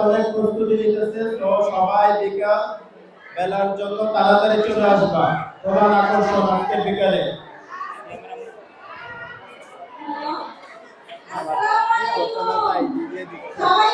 অনেক প্রস্তুতি নিতেছে সবাই বিকাল বেলার জন্য তাড়াতাড়ি চলে আসবা। প্রধান আকর্ষণ আজকে বিকালে। সবাই